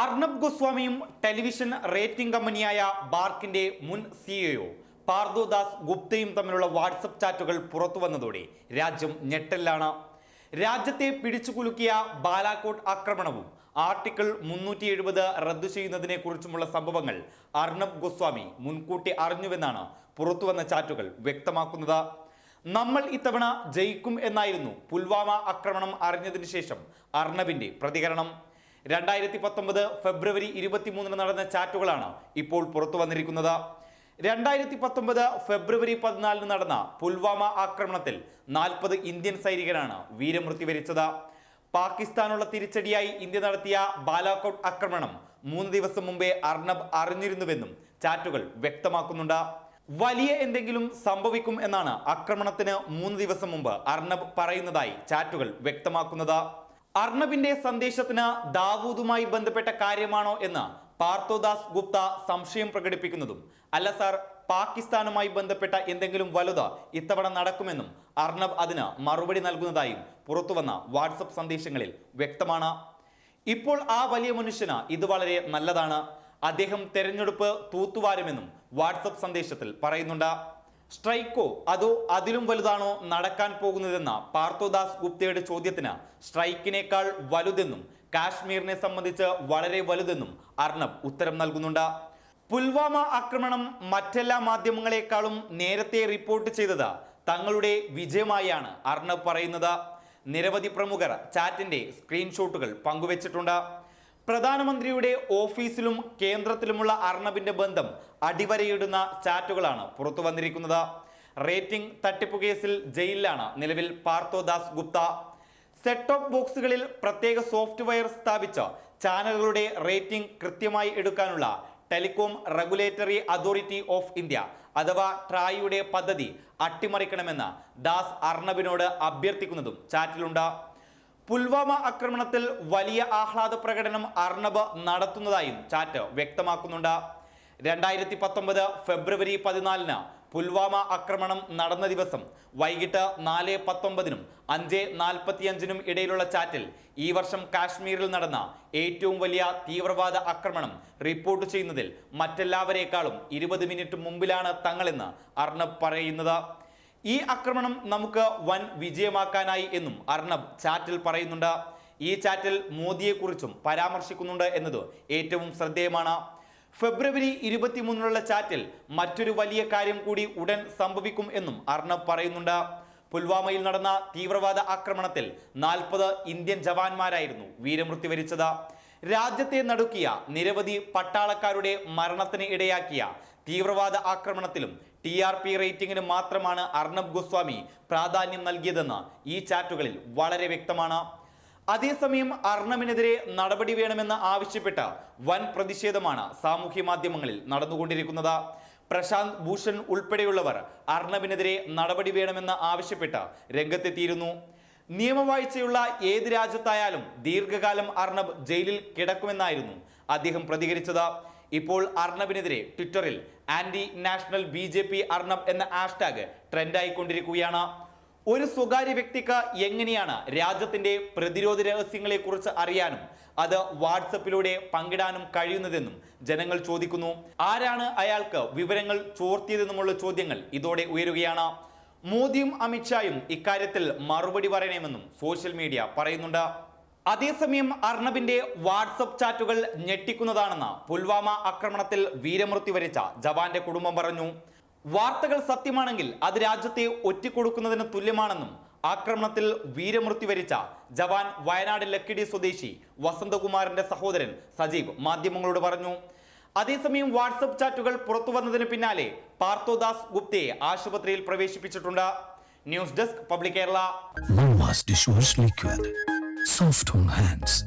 Arnab ഗോസ്വാമിയും television rating കമ്പനിയായ ബാർക്കിന്റെ മുൻ CEO പാർദോദാസ് ഗുപ്തയും തമ്മിലുള്ള വാട്സപ്പ് ചാറ്റുകൾ പുറത്തു വന്നതോടെ രാജ്യം ഞെട്ടലിലാണ്. രാജ്യത്തെ പിടിച്ചുകുലുക്കിയ ബാലാക്കോട്ട് ആക്രമണവും ആർട്ടിക്കിൾ മുന്നൂറ്റി എഴുപത് റദ്ദു ചെയ്യുന്നതിനെ കുറിച്ചുമുള്ള സംഭവങ്ങൾ അർണബ് ഗോസ്വാമി മുൻകൂട്ടി അറിഞ്ഞുവെന്നാണ് പുറത്തുവന്ന ചാറ്റുകൾ വ്യക്തമാക്കുന്നത്. നമ്മൾ ഇത്തവണ ജയിക്കും എന്നായിരുന്നു പുൽവാമ ആക്രമണം അറിഞ്ഞതിനു ശേഷം അർണബിന്റെ പ്രതികരണം. രണ്ടായിരത്തി പത്തൊമ്പത് ഫെബ്രുവരി ഇരുപത്തിമൂന്നിന് നടന്ന ചാറ്റുകളാണ് ഇപ്പോൾ പുറത്തു വന്നിരിക്കുന്നത്. രണ്ടായിരത്തി പത്തൊമ്പത് ഫെബ്രുവരി പതിനാലിന് നടന്ന പുൽവാമ ആക്രമണത്തിൽ നാൽപ്പത് ഇന്ത്യൻ സൈനികരാണ് വീരമൃത്യു വരിച്ചത്. പാകിസ്ഥാനുള്ള തിരിച്ചടിയായി ഇന്ത്യ നടത്തിയ ബാലാക്കോട്ട് ആക്രമണം മൂന്ന് ദിവസം മുമ്പേ അർണബ് അറിഞ്ഞിരുന്നുവെന്നും ചാറ്റുകൾ വ്യക്തമാക്കുന്നുണ്ട്. വലിയ എന്തെങ്കിലും സംഭവിക്കും എന്നാണ് ആക്രമണത്തിന് മൂന്ന് ദിവസം മുമ്പ് അർണബ് പറയുന്നതായി ചാറ്റുകൾ വ്യക്തമാക്കുന്നത്. അർണബിന്റെ സന്ദേശത്തിന് ദാവൂദുമായി ബന്ധപ്പെട്ട കാര്യമാണോ എന്ന് പാർത്തോദാസ് ഗുപ്ത സംശയം പ്രകടിപ്പിക്കുന്നതും അല്ല സാർ പാകിസ്ഥാനുമായി ബന്ധപ്പെട്ട എന്തെങ്കിലും വലുത് ഇത്തവണ നടക്കുമെന്നും അർണബ് അതിന് മറുപടി നൽകുന്നതായും പുറത്തുവന്ന വാട്സപ്പ് സന്ദേശങ്ങളിൽ വ്യക്തമാണ്. ഇപ്പോൾ ആ വലിയ മനുഷ്യന് ഇത് വളരെ നല്ലതാണ്. അദ്ദേഹം തെരഞ്ഞെടുപ്പ് തൂത്തുവാരുമെന്നും വാട്സപ്പ് സന്ദേശത്തിൽ പറയുന്നുണ്ട്. സ്ട്രൈക്കോ അതോ അതിലും വലുതാണോ നടക്കാൻ പോകുന്നതെന്ന പാർത്ഥോദാസ് ഗുപ്തയുടെ ചോദ്യത്തിന് സ്ട്രൈക്കിനേക്കാൾ വലുതെന്നും കാശ്മീരിനെ സംബന്ധിച്ച് വളരെ വലുതെന്നും അർണബ് ഉത്തരം നൽകുന്നുണ്ട്. പുൽവാമ ആക്രമണം മറ്റെല്ലാ മാധ്യമങ്ങളെക്കാളും നേരത്തെ റിപ്പോർട്ട് ചെയ്തത് തങ്ങളുടെ വിജയമായാണ് അർണബ് പറയുന്നത്. നിരവധി പ്രമുഖർ ചാറ്റിന്റെ സ്ക്രീൻഷോട്ടുകൾ പങ്കുവച്ചിട്ടുണ്ട്. പ്രധാനമന്ത്രിയുടെ ഓഫീസിലും കേന്ദ്രത്തിലുമുള്ള അർണബിന്റെ ബന്ധം അടിവരയിടുന്ന ചാറ്റുകളാണ് പുറത്തു വന്നിരിക്കുന്നത്. റേറ്റിംഗ് തട്ടിപ്പ് കേസിൽ ജയിലിലാണ് നിലവിൽ പാർത്ഥോദാസ് ഗുപ്ത. സെറ്റ് ടോപ്പ് ബോക്സുകളിൽ പ്രത്യേക സോഫ്റ്റ്വെയർ സ്ഥാപിച്ച ചാനലുകളുടെ റേറ്റിംഗ് കൃത്യമായി എടുക്കാനുള്ള telecom regulatory authority of India അഥവാ ട്രായിയുടെ പദ്ധതി അട്ടിമറിക്കണമെന്ന് ദാസ് അർണബിനോട് അഭ്യർത്ഥിക്കുന്നതും ചാറ്റിലുണ്ട്. പുൽവാമ ആക്രമണത്തിൽ വലിയ ആഹ്ലാദ പ്രകടനം അർണബ് നടത്തുന്നതായും ചാറ്റ് വ്യക്തമാക്കുന്നുണ്ട്. രണ്ടായിരത്തി പത്തൊമ്പത് ഫെബ്രുവരി പതിനാലിന് പുൽവാമ ആക്രമണം നടന്ന ദിവസം വൈകിട്ട് നാല് പത്തൊമ്പതിനും അഞ്ച് നാൽപ്പത്തിയഞ്ചിനും ഇടയിലുള്ള ചാറ്റിൽ ഈ വർഷം കാശ്മീരിൽ നടന്ന ഏറ്റവും വലിയ തീവ്രവാദ ആക്രമണം റിപ്പോർട്ട് ചെയ്യുന്നതിൽ മറ്റെല്ലാവരേക്കാളും ഇരുപത് മിനിറ്റ് മുമ്പിലാണ് തങ്ങളെന്ന് അർണബ് പറയുന്നത്. ഈ ആക്രമണം നമുക്ക് വൻ വിജയമാക്കാനായി എന്നും അർണബ് ചാറ്റിൽ പറയുന്നുണ്ട്. ഈ ചാറ്റിൽ മോദിയെക്കുറിച്ചും പരാമർശിക്കുന്നുണ്ട് എന്നത് ഏറ്റവും ശ്രദ്ധേയമാണ്. ഫെബ്രുവരി ഇരുപത്തിമൂന്നിനുള്ള ചാറ്റിൽ മറ്റൊരു വലിയ കാര്യം കൂടി ഉടൻ സംഭവിക്കും എന്നും അർണബ് പറയുന്നുണ്ട്. പുൽവാമയിൽ നടന്ന തീവ്രവാദ ആക്രമണത്തിൽ നാൽപ്പത് ഇന്ത്യൻ ജവാന്മാരായിരുന്നു വീരമൃത്യു വരിച്ചത് രാജ്യത്തെ നടുക്കിയ നിരവധി പട്ടാളക്കാരുടെ മരണത്തിന് ഇടയാക്കിയ തീവ്രവാദ ആക്രമണത്തിലും ടി ആർ പി റേറ്റിംഗിന് മാത്രമാണ് അർണബ് ഗോസ്വാമി പ്രാധാന്യം നൽകിയതെന്ന് ഈ ചാറ്റുകളിൽ വളരെ വ്യക്തമാണ്. അതേസമയം അർണബിനെതിരെ നടപടി വേണമെന്ന് ആവശ്യപ്പെട്ട് വൻ പ്രതിഷേധമാണ് സാമൂഹ്യ മാധ്യമങ്ങളിൽ നടന്നുകൊണ്ടിരിക്കുന്നത്. പ്രശാന്ത് ഭൂഷൺ ഉൾപ്പെടെയുള്ളവർ അർണബിനെതിരെ നടപടി വേണമെന്ന് ആവശ്യപ്പെട്ട് രംഗത്തെത്തിയിരുന്നു. നിയമവാഴ്ചയുള്ള ഏത് രാജ്യത്തായാലും ദീർഘകാലം അർണബ് ജയിലിൽ കിടക്കുമെന്നായിരുന്നു അദ്ദേഹം പ്രതികരിച്ചത്. ഇപ്പോൾ അർണബിനെതിരെ ട്വിറ്ററിൽ anti national B J P Arnab എന്ന ഹാഷ്ടാഗ് ട്രെൻഡായിക്കൊണ്ടിരിക്കുകയാണ്. ഒരു സ്വകാര്യ വ്യക്തിക്ക് എങ്ങനെയാണ് രാജ്യത്തിന്റെ പ്രതിരോധ രഹസ്യങ്ങളെക്കുറിച്ച് അറിയാനും അത് വാട്സപ്പിലൂടെ പങ്കിടാനും കഴിയുന്നതെന്നും ജനങ്ങൾ ചോദിക്കുന്നു. ആരാണ് അയാൾക്ക് വിവരങ്ങൾ ചോർത്തിയതെന്നുമുള്ള ചോദ്യങ്ങൾ ഇതോടെ ഉയരുകയാണ്. മോദിയും അമിത്ഷായും ഇക്കാര്യത്തിൽ മറുപടി പറയണമെന്നും സോഷ്യൽ മീഡിയ പറയുന്നുണ്ട്. അതേസമയം അർണബിന്റെ വാട്സപ്പ് ചാറ്റുകൾ ഞെട്ടിക്കുന്നതാണെന്ന് പുൽവാമ ആക്രമണത്തിൽ വീരമൃത്യു വരിച്ച ജവാന്റെ കുടുംബം പറഞ്ഞു. വാർത്തകൾ സത്യമാണെങ്കിൽ അത് രാജ്യത്തെ ഒറ്റിക്കൊടുക്കുന്നതിന് തുല്യമാണെന്നും ആക്രമണത്തിൽ വീരമൃത്യു വരിച്ച ജവാൻ വയനാട് ലക്കിടി സ്വദേശി വസന്തകുമാറിന്റെ സഹോദരൻ സജീവ് മാധ്യമങ്ങളോട് പറഞ്ഞു. അതേസമയം വാട്സപ്പ് ചാറ്റുകൾ പുറത്തു വന്നതിന് പിന്നാലെ പാർത്ഥോദാസ് ഗുപ്തയെ ആശുപത്രിയിൽ പ്രവേശിപ്പിച്ചിട്ടുണ്ട്. News desk public Kerala. Soft on hands.